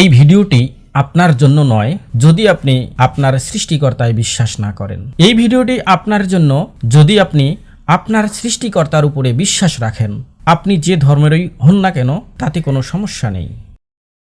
এই ভিডিওটি আপনার জন্য নয়, যদি আপনি আপনার সৃষ্টিকর্তায় বিশ্বাস না করেন। এই ভিডিওটি আপনার জন্য, যদি আপনি আপনার সৃষ্টিকর্তার উপরে বিশ্বাস রাখেন। আপনি যে ধর্মেরই হন না কেন, তাতে কোনো সমস্যা নেই।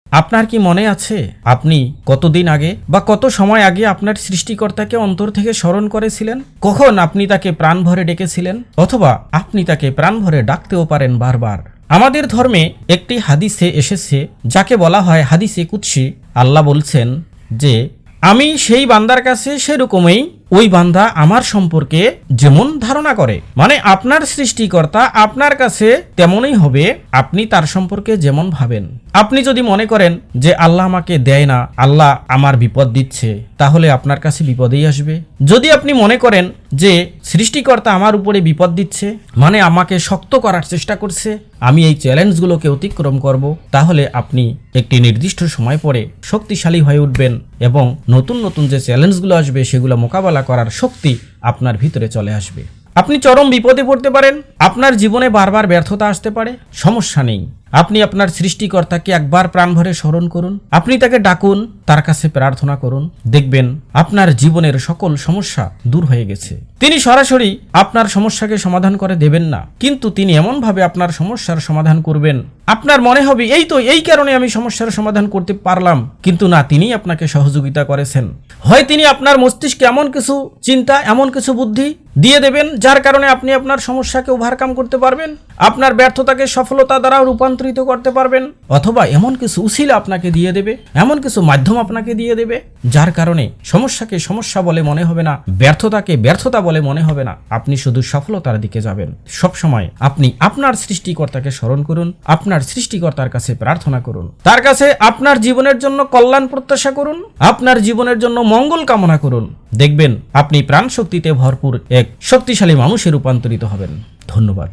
আপনার কি মনে আছে? আপনি কতদিন আগে বা কত সময় আগে আপনার সৃষ্টিকর্তাকে অন্তর থেকে স্মরণ করেছিলেন? কখন আপনি তাকে প্রাণ ভরে ডেকেছিলেন? অথবা আপনি তাকে প্রাণ ভরে ডাকতেও পারেন বারবার? আমাদের ধর্মে একটি হাদিসে এসেছে, যাকে বলা হয় হাদিসে কুৎসি আল্লাহ বলছেন যে, আমি সেই বান্দার কাছে সেরকমই ওই বান্দা আমার সম্পর্কে যেমন ধারণা করে। মানে আপনার সৃষ্টিকর্তা আপনার কাছে তেমনই হবে, আপনি তার সম্পর্কে যেমন ভাবেন। আপনি যদি মনে করেন যে আল্লাহ আমাকে দেয় না, আল্লাহ আমার বিপদ দিচ্ছে, তাহলে আপনার কাছে বিপদেই আসবে। যদি আপনি মনে করেন যে সৃষ্টিকর্তা আমার উপরে বিপদ দিচ্ছে মানে আমাকে শক্ত করার চেষ্টা করছে, আমি এই চ্যালেঞ্জগুলোকে অতিক্রম করব, তাহলে আপনি একটি নির্দিষ্ট সময় পরে শক্তিশালী হয়ে উঠবেন এবং নতুন নতুন যে চ্যালেঞ্জগুলো আসবে, সেগুলো মোকাবেলা করার শক্তি আপনার ভিতরে চলে আসবে। আপনি চরম বিপদে পড়তে পারেন, আপনার জীবনে বারবার ব্যর্থতা আসতে পারে, সমস্যা নেই। আপনি আপনার সৃষ্টিকর্তাকে একবার প্রাণ ভরে স্মরণ করুন। আপনি তাকে ডাকুন, তার কাছে প্রার্থনা করুন। দেখবেন আপনার জীবনের সকল সমস্যা দূর হয়ে গেছে। তিনি সরাসরি আপনার সমস্যাকে সমাধান করে দেবেন না। কিন্তু তিনি এমনভাবে আপনার সমস্যার সমাধান করবেন। আপনার মনে হবে, এই তো, এই কারণে আমি সমস্যার সমাধান করতে পারলাম। কিন্তু না, তিনি আপনাকে সহযোগিতা করেছেন। হয় তিনি আপনার মস্তিষ্কে এমন কিছু চিন্তা, এমন কিছু বুদ্ধি দিয়ে দেবেন, যার কারণে আপনি আপনার সমস্যাকে ওভারকাম করতে পারবেন। আপনার ব্যর্থতাকে সফলতা দ্বারা রূপান্তরিত করতে পারবেন। অথবা এমন কিছু উশিলা আপনাকে দিয়ে দেবে, এমন কিছু মাধ্যম আপনাকে দিয়ে দেবে, যার কারণে সমস্যাকে সমস্যা বলে মনে হবে না, ব্যর্থতাকে ব্যর্থতা বলে মনে হবে না। আপনি শুধু সফলতার দিকে যাবেন। সব সময় আপনি আপনার সৃষ্টিকর্তাকে স্মরণ করুন, আপনার সৃষ্টিকর্তার কাছে প্রার্থনা করুন। তার কাছে আপনার জীবনের জন্য কল্যাণ প্রত্যাশা করুন, আপনার জীবনের জন্য মঙ্গল কামনা করুন। দেখবেন, আপনি প্রাণ শক্তিতে ভরপুর এক শক্তিশালী মানুষে রূপান্তরিত হবেন। ধন্যবাদ।